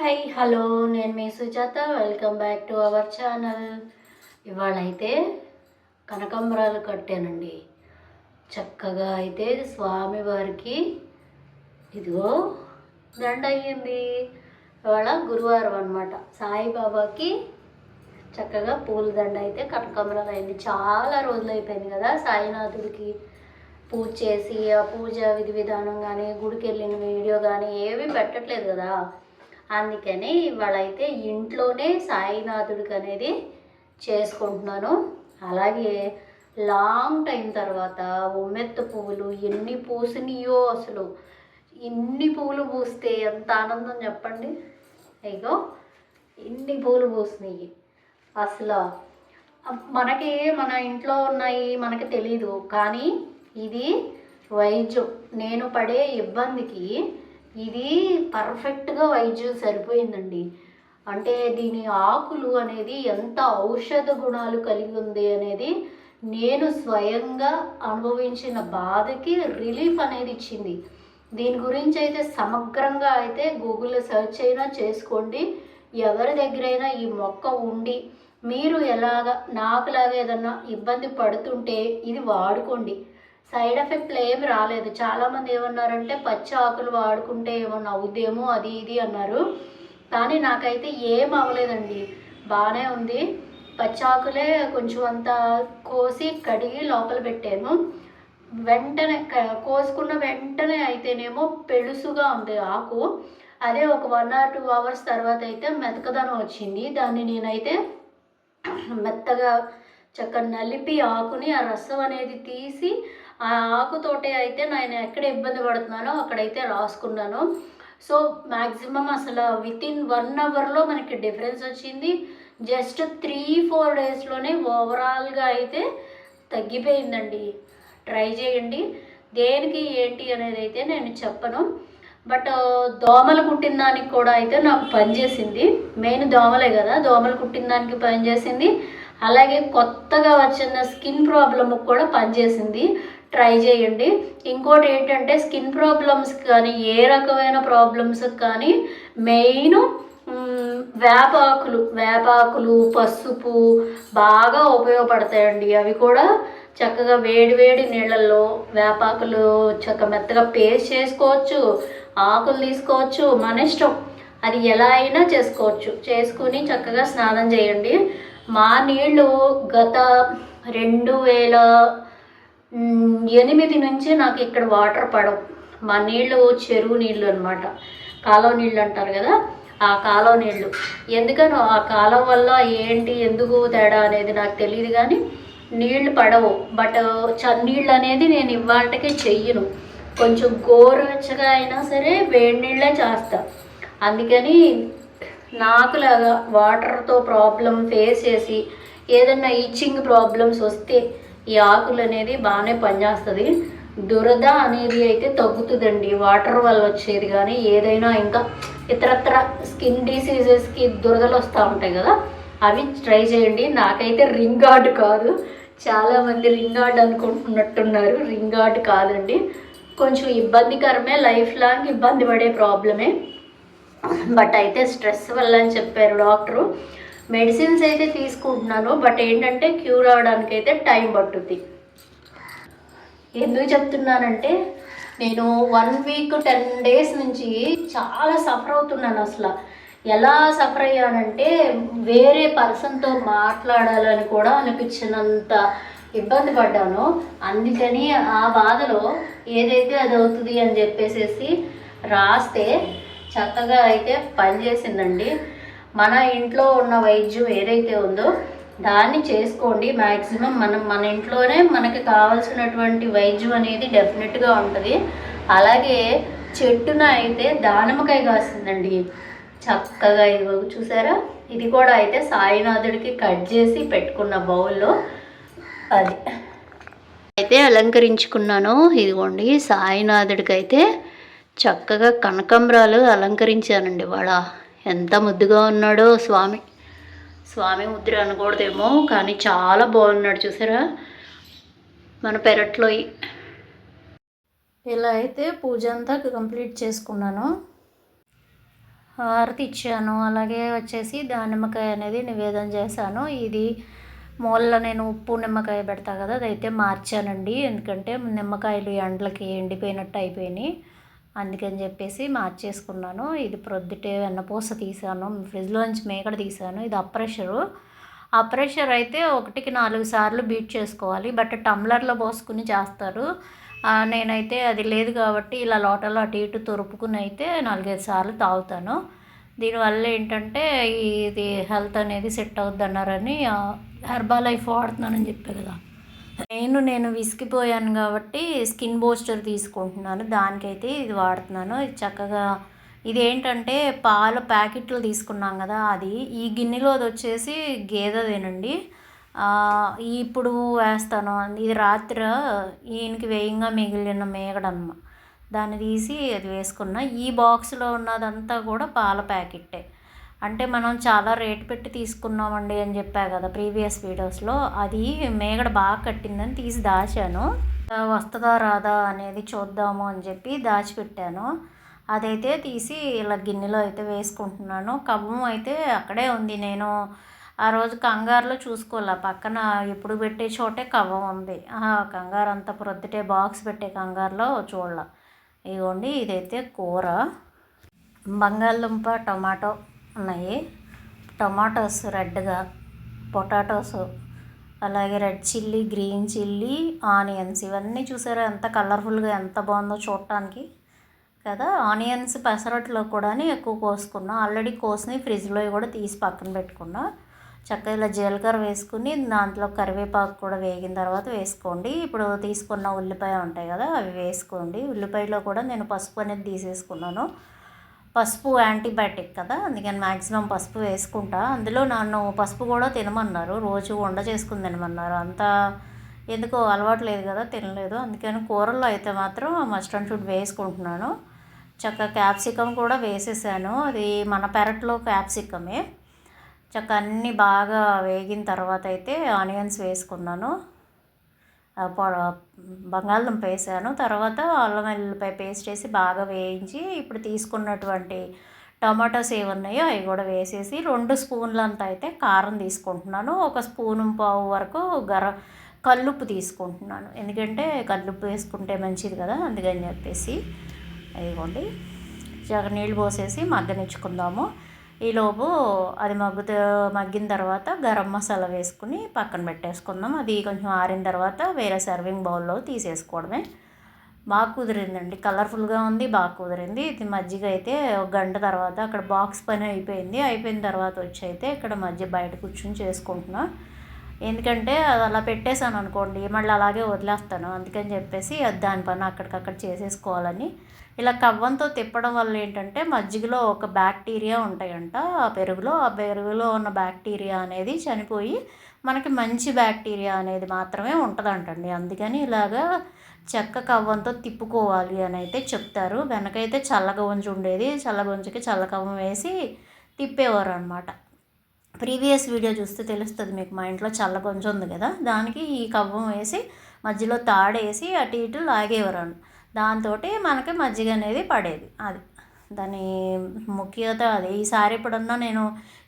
Hi hello నేను మీ Sujatha. Welcome back to our channel. ఇవాళ అయితే కనకాంబరాలు కట్టానండి. చక్కగా అయితే స్వామివారికి ఇదిగో దండ అయ్యింది. ఇవాళ గురువారం అనమాట సాయిబాబాకి చక్కగా పూల దండ అయితే కనకాంబరాలు అయింది. చాలా రోజులు అయిపోయింది కదా సాయినాథుడికి పూజ చేసి ఆ పూజ విధి విధానం కానీ గుడికి వెళ్ళిన వీడియో కానీ ఏవి పెట్టట్లేదు కదా. అందుకని ఇవాళైతే ఇంట్లోనే సాయినాథుడికి అనేది చేసుకుంటున్నాను. అలాగే లాంగ్ టైం తర్వాత ఉమ్మెత్త పువ్వులు ఎన్ని పూసినాయో అసలు ఇన్ని పువ్వులు పూస్తే ఎంత ఆనందం చెప్పండి. ఇగో ఇన్ని పూలు పూసినాయి. అసలు మనకి మన ఇంట్లో ఉన్నాయి మనకి తెలీదు కానీ ఇది వైద్యం నేను పడే ఇబ్బందికి ఇది పర్ఫెక్ట్గా వైద్యం సరిపోయిందండి. అంటే దీని ఆకులు అనేది ఎంత ఔషధ గుణాలు కలిగి ఉంది అనేది నేను స్వయంగా అనుభవించిన బాధకి రిలీఫ్ అనేది ఇచ్చింది. దీని గురించి అయితే సమగ్రంగా అయితే గూగుల్లో సెర్చ్ అయినా చేసుకోండి. ఎవరి దగ్గరైనా ఈ మొక్క ఉండి మీరు ఎలాగ నాకులాగా ఏదన్నా ఇబ్బంది పడుతుంటే ఇది వాడుకోండి. సైడ్ ఎఫెక్ట్లు ఏమి రాలేదు. చాలామంది ఏమన్నారంటే పచ్చి ఆకులు వాడుకుంటే ఏమన్నా అవుద్దేమో అది ఇది అన్నారు. కానీ నాకైతే ఏం అవ్వలేదండి. బాగానే ఉంది. పచ్చి ఆకులే కొంచెం అంత కోసి కడిగి లోపల పెట్టాను. వెంటనే కోసుకున్న వెంటనే అయితేనేమో పెలుసుగా ఉంది ఆకు. అదే ఒక వన్ ఆర్ టూ అవర్స్ తర్వాత అయితే మెతకదనం వచ్చింది. దాన్ని నేనైతే మెత్తగా చక్కగా నలిపి ఆకుని ఆ రసం అనేది తీసి ఆ ఆకుతోటే అయితే నేను ఎక్కడ ఇబ్బంది పడుతున్నానో అక్కడైతే రాసుకున్నాను. సో మ్యాక్సిమం అసలు విత్ ఇన్ వన్ అవర్లో మనకి డిఫరెన్స్ వచ్చింది. జస్ట్ త్రీ ఫోర్ డేస్లోనే ఓవరాల్గా అయితే తగ్గిపోయిందండి. ట్రై చేయండి. దేనికి ఏంటి అనేది అయితే నేను చెప్పను. బట్ దోమలు కుట్టిన దానికి కూడా అయితే నాకు పనిచేసింది మెయిన్ దోమలే కదా దోమలు కుట్టిన దానికి పనిచేసింది అలాగే కొత్తగా వచ్చిన స్కిన్ ప్రాబ్లమ్ కూడా పనిచేసింది ట్రై చేయండి. ఇంకోటి ఏంటంటే స్కిన్ ప్రాబ్లమ్స్ కానీ ఏ రకమైన ప్రాబ్లమ్స్ కానీ మెయిన్ వేపాకులు వేపాకులు పసుపు బాగా ఉపయోగపడతాయండి. అవి కూడా చక్కగా వేడి వేడి నీళ్ళల్లో వేపాకులు చక్క మెత్తగా పేస్ట్ చేసుకోవచ్చు ఆకులు తీసుకోవచ్చు మన ఇష్టం. అది ఎలా అయినా చేసుకోవచ్చు. చేసుకుని చక్కగా స్నానం చేయండి. మా నీళ్ళు గత రెండు వేల ఎనిమిది నుంచి నాకు ఇక్కడ వాటర్ పడవు. మా నీళ్ళు చెరువు నీళ్ళు అనమాట కాలువ నీళ్ళు అంటారు కదా ఆ కాలువ నీళ్ళు. ఎందుకనో ఆ కాలువ వల్ల ఏంటి ఎందుకు తేడా అనేది నాకు తెలియదు కానీ నీళ్ళు పడవు. బట్ నీళ్ళు అనేది నేను ఇవాళకి చెయ్యను. కొంచెం గోరువెచ్చగా అయినా సరే వేడి నీళ్ళే చేస్తా. అందుకని నాకులాగా వాటర్తో ప్రాబ్లం ఫేస్ చేసి ఏదన్నా ఇచ్చింగ్ ప్రాబ్లమ్స్ వస్తే ఈ ఆకులు అనేది బాగానే పనిచేస్తుంది. దురద అనేది అయితే తగ్గుతుందండి. వాటర్ వల్ల వచ్చేది కానీ ఏదైనా ఇంకా ఇతరత్ర స్కిన్ డిసీజెస్కి దురదలు వస్తూ ఉంటాయి కదా అవి ట్రై చేయండి. నాకైతే రింగ్ గార్డ్ కాదు. చాలామంది రింగ్ గార్డ్ అనుకుంటున్నట్టున్నారు. రింగ్ గార్డ్ కాదండి. కొంచెం ఇబ్బందికరమే లైఫ్ లాంగ్ ఇబ్బంది పడే ప్రాబ్లమే. బట్ అయితే స్ట్రెస్ వల్ల అని చెప్పారు డాక్టరు. మెడిసిన్స్ అయితే తీసుకుంటున్నాను బట్ ఏంటంటే క్యూర్ అవడానికి అయితే టైం పట్టుద్ది. ఎందుకు చెప్తున్నానంటే నేను వన్ వీక్ టెన్ డేస్ నుంచి చాలా సఫర్ అవుతున్నాను అసలు. ఎలా సఫర్ అయ్యానంటే వేరే పర్సన్తో మాట్లాడాలని కూడా అనిపించినంత ఇబ్బంది పడ్డాను. అందుకని ఆ బాధలో ఏదైతే అది అవుతుంది అని చెప్పేసేసి రాస్తే చక్కగా అయితే పనిచేసిందండి. మన ఇంట్లో ఉన్న వైద్యం ఏదైతే ఉందో దాన్ని చేసుకోండి. మ్యాక్సిమం మనం మన ఇంట్లోనే మనకి కావాల్సినటువంటి వైద్యం అనేది డెఫినెట్గా ఉంటుంది. అలాగే చెట్టున అయితే దానిమ్మకాయ కాసిందండి చక్కగా ఇది చూసారా? ఇది కూడా అయితే సాయినాథుడికి కట్ చేసి పెట్టుకున్న బౌల్లో అది. అయితే అలంకరించుకున్నాను. ఇదిగోండి సాయినాథుడికి అయితే చక్కగా కనకంబరాలు అలంకరించానండి. వాడ ఎంత ముద్దుగా ఉన్నాడో స్వామి. స్వామి ముద్ర అనకూడదేమో కానీ చాలా బాగున్నాడు చూసారా? మన పెరట్లో ఇలా అయితే పూజ అంతా కంప్లీట్ చేసుకున్నాను హారతి ఇచ్చాను. అలాగే వచ్చేసి దానిమ్మకాయ అనేది నివేదన చేశాను. ఇది మూలలో నేను ఉప్పు నిమ్మకాయ పెడతా కదా అదైతే మార్చానండి. ఎందుకంటే నిమ్మకాయలు ఎండలకి ఎండిపోయినట్టు అయిపోయినాయి. అందుకని చెప్పేసి మార్చేసుకున్నాను. ఇది ప్రొద్దుటే వెన్నపూస తీసాను. ఫ్రిడ్జ్లోంచి మేకడ తీసాను. ఇది అప్రెషరు ఆ ప్రెషర్ అయితే ఒకటికి నాలుగు సార్లు బీట్ చేసుకోవాలి. బట్ టమ్లర్లో పోసుకుని చేస్తారు. నేనైతే అది లేదు కాబట్టి ఇలా లోటలో అటు ఇటు తొరుపుకుని అయితే నాలుగైదు సార్లు తాగుతాను. దీనివల్ల ఏంటంటే ఇది హెల్త్ అనేది సెట్ అవుద్ది అన్నారని హెర్బా లైఫ్ వాడుతున్నానని చెప్పే కదా. నేను నేను విసిగిపోయాను కాబట్టి స్కిన్ బూస్టర్ తీసుకుంటున్నాను. దానికైతే ఇది వాడుతున్నాను. ఇది చక్కగా ఇది ఏంటంటే పాల ప్యాకెట్లు తీసుకున్నాం కదా అది. ఈ గిన్నెలో అది వచ్చేసి గేదెదేనండి ఇప్పుడు వేస్తాను. ఇది రాత్రి ఈయనకి వేయంగా మిగిలిన మేగడమ్మ. దాన్ని తీసి అది వేసుకున్నా. ఈ బాక్స్లో ఉన్నదంతా కూడా పాల ప్యాకెట్టే. అంటే మనం చాలా రేటు పెట్టి తీసుకున్నామండి అని చెప్పా కదా ప్రీవియస్ వీడియోస్లో. అది మేగడ బాగా కట్టిందని తీసి దాచాను. వస్తుందా రాదా అనేది చూద్దాము అని చెప్పి దాచిపెట్టాను. అదైతే తీసి ఇలా గిన్నెలో అయితే వేసుకుంటున్నాను. కవ్వం అయితే అక్కడే ఉంది. నేను ఆ రోజు కంగారులో చూసుకోలే. పక్కన ఎప్పుడు పెట్టే చోటే కవ్వం ఉంది. ఆ కంగారు అంతా ప్రొద్దుటే బాక్స్ పెట్టే కంగారులో చూడాల. ఇదిగోండి ఇదైతే కూర. బంగాళదుంప టమాటో. ఉన్నాయి. టమాటోస్ రెడ్గా పొటాటోస్ అలాగే red chilli green chilli onions ఇవన్నీ చూసారా ఎంత కలర్ఫుల్గా ఎంత బాగుందో చూడటానికి. కదా ఆనియన్స్ పెసరట్లో కూడా ఎక్కువ కోసుకున్నా. ఆల్రెడీ కోసిని ఫ్రిడ్జ్లో కూడా తీసి పక్కన పెట్టుకున్నా. చక్కగా ఇలా జీలకర్ర వేసుకుని దాంట్లో కరివేపాకు కూడా వేగిన తర్వాత వేసుకోండి. ఇప్పుడు తీసుకున్న ఉల్లిపాయ ఉంటాయి కదా అవి వేసుకోండి. ఉల్లిపాయలో కూడా నేను పసుపు అనేది తీసేసుకున్నాను. పసుపు యాంటీబయాటిక్ కదా అందుకని మ్యాక్సిమం పసుపు వేసుకుంటా. అందులో నన్ను పసుపు కూడా తినమన్నారు రోజు వండ చేసుకుని తినమన్నారు. అంత ఎందుకో అలవాటు లేదు కదా తినలేదు. అందుకని కూరల్లో అయితే మాత్రం మస్టర్డ్ ఫుడ్ వేసుకుంటున్నాను. చక్కగా క్యాప్సికమ్ కూడా వేసేసాను. అది మన పెరట్లో క్యాప్సికమే. చక్క అన్నీ బాగా వేగిన తర్వాత అయితే ఆనియన్స్ వేసుకున్నాను. బంగాళదుంప వేసాను. తర్వాత అల్లం వెల్లుల్లిపాయ పేస్ట్ వేసి బాగా వేయించి ఇప్పుడు తీసుకున్నటువంటి టమాటోస్ ఏమున్నాయో అవి కూడా వేసేసి రెండు స్పూన్లంత అయితే కారం తీసుకుంటున్నాను. ఒక స్పూన్ పావు వరకు గర కల్లుప్పు తీసుకుంటున్నాను. ఎందుకంటే కల్లుప్పు వేసుకుంటే మంచిది కదా అందుకని చెప్పేసి ఇదిగోండి. జగ నీళ్ళు పోసేసి మగ్గనిచ్చుకుందాము. ఈలోపు అది మగ్గుతో మగ్గిన తర్వాత గరం మసాలా వేసుకుని పక్కన పెట్టేసుకుందాం. అది కొంచెం ఆరిన తర్వాత వేరే సర్వింగ్ బౌల్లో తీసేసుకోవడమే. బాగా కుదిరిందండి. కలర్ఫుల్గా ఉంది బాగా కుదిరింది. ఇది మజ్జిగ అయితే ఒక గంట తర్వాత అక్కడ బాక్స్ పని అయిపోయింది. అయిపోయిన తర్వాత వచ్చి అయితే ఇక్కడ మధ్య బయట కూర్చొని చేసుకుంటున్నాం. ఎందుకంటే అది అలా పెట్టేశాను అనుకోండి మళ్ళీ అలాగే వదిలేస్తాను. అందుకని చెప్పేసి అది దాని పని అక్కడికక్కడ చేసేసుకోవాలని. ఇలా కవ్వంతో తిప్పడం వల్ల ఏంటంటే మజ్జిగలో ఒక బ్యాక్టీరియా ఉంటాయంట. ఆ పెరుగులో ఆ పెరుగులో ఉన్న బ్యాక్టీరియా అనేది చనిపోయి మనకి మంచి బ్యాక్టీరియా అనేది మాత్రమే ఉంటుందంటండి. అందుకని ఇలాగా చెక్క కవ్వంతో తిప్పుకోవాలి అని అయితే చెప్తారు. వెనకైతే చల్లగ ఉంచి ఉండేది. చల్లగా ఉంచికి చల్ల కవ్వం వేసి తిప్పేవారు అనమాట ప్రీవియస్ వీడియో చూస్తే తెలుస్తుంది మీకు మా ఇంట్లో చల్ల కొంచెం ఉంది కదా దానికి ఈ కవ్వం వేసి మధ్యలో తాడేసి అటు ఇటు లాగేవారు దాంతో మనకి మజ్జిగ అనేది పడేది అది. దాని ముఖ్యత అది ఈసారి ఎప్పుడన్నా నేను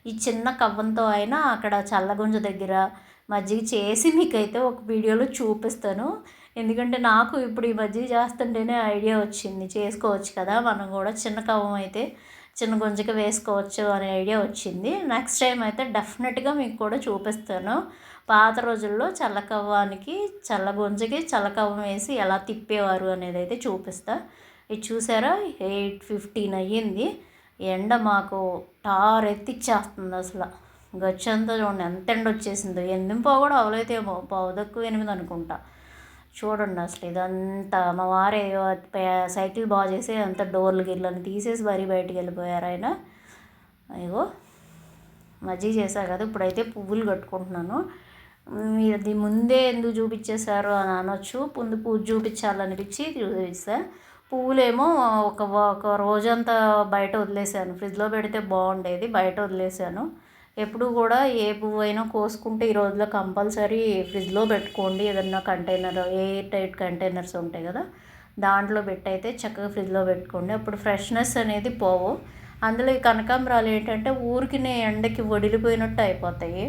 ఈ చిన్న కవ్వంతో అయినా అక్కడ చల్లగుంజ దగ్గర మజ్జిగ చేసి మీకైతే ఒక వీడియోలో చూపిస్తాను. ఎందుకంటే నాకు ఇప్పుడు ఈ మజ్జిగ చేస్తుంటేనే ఐడియా వచ్చింది చేసుకోవచ్చు కదా మనం కూడా చిన్న కవ్వం అయితే చిన్న గుంజకి వేసుకోవచ్చు అనే ఐడియా వచ్చింది. నెక్స్ట్ టైం అయితే డెఫినెట్గా మీకు కూడా చూపిస్తాను. పాత రోజుల్లో చల్లకవ్వానికి చల్ల గుంజకి చల్లకవ్వం వేసి ఎలా తిప్పేవారు అనేది అయితే చూపిస్తా. ఇది చూసారా? ఎయిట్ ఫిఫ్టీన్ అయ్యింది. ఎండ మాకు టార్ ఎత్తిచ్చేస్తుంది అసలు. గచ్చంతా చూడండి ఎంత ఎండ వచ్చేసిందో. ఎనిమిది కూడా అవలైతేమో పావు తక్కువ ఎనిమిది అనుకుంటా. చూడండి అసలు ఇదంతా. మా వారే సైకిల్ బాగు చేసి అంత డోర్లు గిర్లను తీసేసి మరీ బయటికి వెళ్ళిపోయారు ఆయన. అయ్యో మజ్జిగ చేశా కదా ఇప్పుడైతే పువ్వులు కట్టుకుంటున్నాను. మీరు ముందే ఎందుకు చూపించేశారు అని అనొచ్చు. ముందు పువ్వు చూపించాలనిపించి చూపిస్తా. పువ్వులేమో ఒక ఒక రోజంతా బయట వదిలేసాను ఫ్రిడ్జ్లో పెడితే బాగుండేది బయట వదిలేసాను ఎప్పుడు కూడా ఏ పువ్వు అయినా కోసుకుంటే ఈ రోజులో కంపల్సరీ ఫ్రిడ్జ్లో పెట్టుకోండి. ఏదన్నా కంటైనర్ ఎయిర్ టైట్ కంటైనర్స్ ఉంటాయి కదా దాంట్లో పెట్టయితే చక్కగా ఫ్రిడ్జ్లో పెట్టుకోండి. అప్పుడు ఫ్రెష్నెస్ అనేది పోవు. అందులో ఈ కనకాంబరాలు ఏంటంటే ఊరికినే ఎండకి వడిలిపోయినట్టు అయిపోతాయి.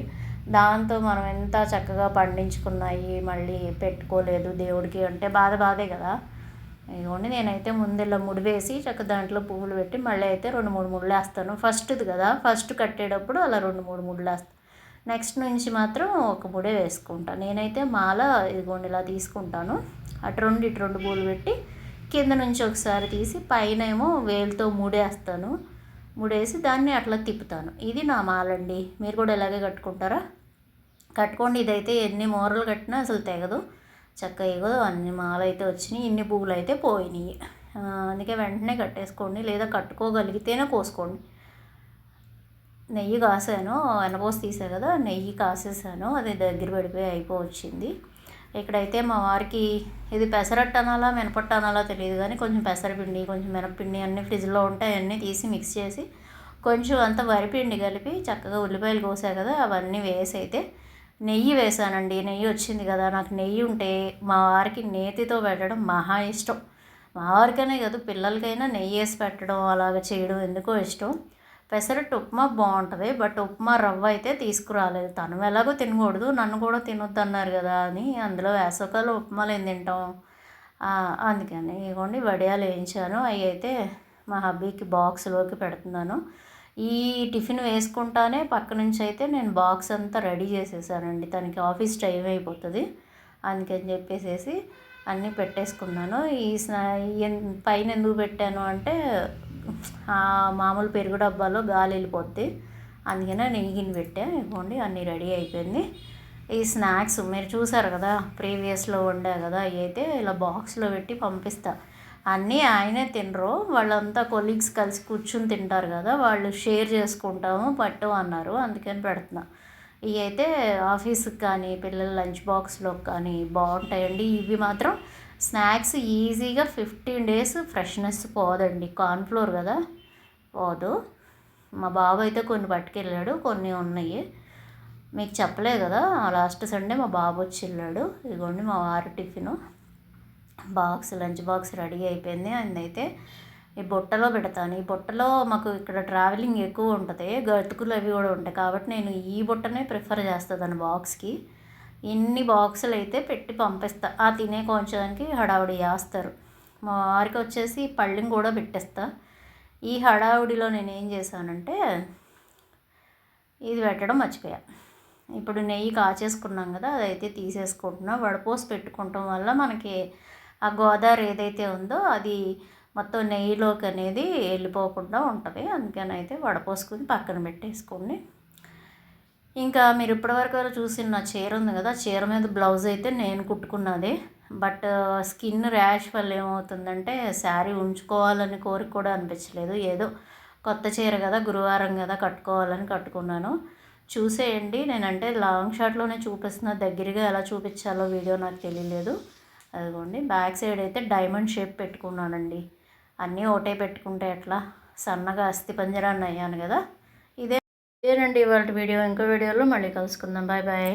దాంతో మనం ఎంత చక్కగా పండించుకున్నాయి మళ్ళీ పెట్టుకోలేదు దేవుడికి అంటే బాధ బాధే కదా. ఇదిగోండి నేనైతే ముందు ముడివేసి ముడి వేసి చక్క దాంట్లో పువ్వులు పెట్టి మళ్ళీ అయితే రెండు మూడు ముళ్ళు వేస్తాను. ఫస్ట్ది కదా ఫస్ట్ కట్టేటప్పుడు అలా రెండు మూడు ముళ్ళు వేస్తాను నెక్స్ట్ నుంచి మాత్రం ఒక ముడే వేసుకుంటాను నేనైతే మాల ఇదిగోండి ఇలా తీసుకుంటాను. అటు రెండు ఇటు రెండు పూలు పెట్టి కింద నుంచి ఒకసారి తీసి పైన ఏమో వేలుతో ముడేస్తాను. ముడేసి దాన్ని అట్లా తిప్పుతాను. ఇది నా మాలండి. మీరు కూడా ఇలాగే కట్టుకుంటారా? కట్టుకోండి ఇదైతే ఎన్ని మోరలు కట్టినా అసలు తెగదు. చక్కగా అన్ని మాలు అయితే వచ్చినాయి ఇన్ని పువ్వులు అయితే పోయినాయి అందుకే వెంటనే కట్టేసుకోండి లేదా కట్టుకోగలిగితేనే కోసుకోండి నెయ్యి కాసాను ఎనపోసి తీసా కదా నెయ్యి కాసేసాను అది దగ్గర పడిపోయి అయిపోవచ్చింది. ఇక్కడైతే మా వారికి ఇది పెసరట్టు అనాలా మినపట్టు అనాలా తెలియదు కానీ కొంచెం పెసరపిండి కొంచెం మినపపిండి అన్నీ ఫ్రిడ్జ్లో ఉంటాయి అన్నీ తీసి మిక్స్ చేసి కొంచెం అంత వరిపిండి కలిపి చక్కగా ఉల్లిపాయలు కోసా కదా అవన్నీ వేసి అయితే నెయ్యి వేసానండి నెయ్యి వచ్చింది కదా నాకు నెయ్యి ఉంటే మా వారికి నేతితో పెట్టడం మహా ఇష్టం. మా వారికనే కాదు పిల్లలకైనా నెయ్యి వేసి పెట్టడం అలాగ చేయడం ఎందుకో ఇష్టం. పెసరట్టు ఉప్మా బాగుంటుంది బట్ ఉప్మా రవ్వ అయితే తీసుకురాలేదు. తను ఎలాగో తినకూడదు నన్ను కూడా తినొద్దు అన్నారు కదా అని అందులో వేసవకాలం ఉప్మాలు ఏం తింటాం? అందుకని ఇవ్వండి వడియాలు వేయించాను. అవి అయితే మా హబ్బీకి బాక్స్లోకి పెడుతున్నాను. ఈ టిఫిన్ వేసుకుంటానే పక్క నుంచి అయితే నేను బాక్స్ అంతా రెడీ చేసేసానండి. తనకి ఆఫీస్ టైం అయిపోతుంది. అందుకని చెప్పేసేసి అన్నీ పెట్టేసుకున్నాను. ఈ స్నా పైన ఎందుకు పెట్టాను అంటే మామూలు పెరుగు డబ్బాలో గాలి వెళ్ళిపోద్ది. అందుకనే నెయ్యిని పెట్టా. ఇవ్వండి అన్నీ రెడీ అయిపోయింది. ఈ స్నాక్స్ మీరు చూసారు కదా ప్రీవియస్లో వండా కదా అయితే ఇలా బాక్స్లో పెట్టి పంపిస్తా. అన్నీ ఆయనే తినరు. వాళ్ళంతా కొలీగ్స్ కలిసి కూర్చుని తింటారు కదా వాళ్ళు షేర్ చేసుకుంటాము పట్టు అన్నారు. అందుకని పెడుతున్నా. ఇవి అయితే ఆఫీస్కి కానీ పిల్లల లంచ్ బాక్స్లో కానీ బాగుంటాయండి. ఇవి మాత్రం స్నాక్స్ ఈజీగా ఫిఫ్టీన్ డేస్ ఫ్రెష్నెస్ పోదండి. కార్న్ఫ్లోర్ కదా పోదు. మా బాబు అయితే కొన్ని పట్టుకెళ్ళాడు కొన్ని ఉన్నాయి. మీకు చెప్పలే కదా లాస్ట్ సండే మా బాబు వచ్చి వెళ్ళాడు. ఇదిగోండి మా వారి tiffin. Box lunch box ready అయిపోయింది. అయితే ఈ బుట్టలో పెడతాను. ఈ బుట్టలో మాకు ఇక్కడ ట్రావెలింగ్ ఎక్కువ ఉంటుంది. గతుకులు అవి కూడా ఉంటాయి. కాబట్టి నేను ఈ బుట్టనే ప్రిఫర్ చేస్తాను బాక్స్కి. ఇన్ని బాక్సులు అయితే పెట్టి పంపిస్తా. ఆ తినే కొంచెంకి హడావుడి చేస్తారు. మా వారికి వచ్చేసి పళ్ళెం కూడా పెట్టేస్తా. ఈ హడావుడిలో నేను ఏం చేశానంటే ఇది పెట్టడం మర్చిపోయా. ఇప్పుడు నెయ్యి కాచేసుకున్నాం కదా అదైతే తీసేసుకుంటున్నా. వడపోసి పెట్టుకోవటం వల్ల మనకి ఆ గోదావరి ఏదైతే ఉందో అది మొత్తం నెయ్యిలోకి అనేది వెళ్ళిపోకుండా ఉంటుంది. అందుకని అయితే వడపోసుకుని పక్కన పెట్టేసుకోండి ఇంకా మీరు ఇప్పటివరకు చూసిన నా చీర ఉంది కదా చీర మీద బ్లౌజ్ అయితే నేను కుట్టుకున్నది. బట్ స్కిన్ ర్యాష్ వల్ల ఏమవుతుందంటే శారీ ఉంచుకోవాలని కోరిక కూడా అనిపించలేదు. ఏదో కొత్త చీర కదా గురువారం కదా కట్టుకోవాలని కట్టుకున్నాను. చూసేయండి. నేనంటే లాంగ్ షాట్లోనే చూపిస్తున్న. దగ్గరగా ఎలా చూపించాలో వీడియో నాకు తెలియలేదు. అదిగోండి బ్యాక్ సైడ్ అయితే డైమండ్ షేప్ పెట్టుకున్నానండి. అన్నీ ఒకటే పెట్టుకుంటే ఎట్లా? సన్నగా అస్థి పంజరాన్ని అయ్యాను కదా. ఇదే ఇదేనండి ఇవాళ వీడియో. ఇంకో వీడియోలో మళ్ళీ కలుసుకుందాం. Bye bye.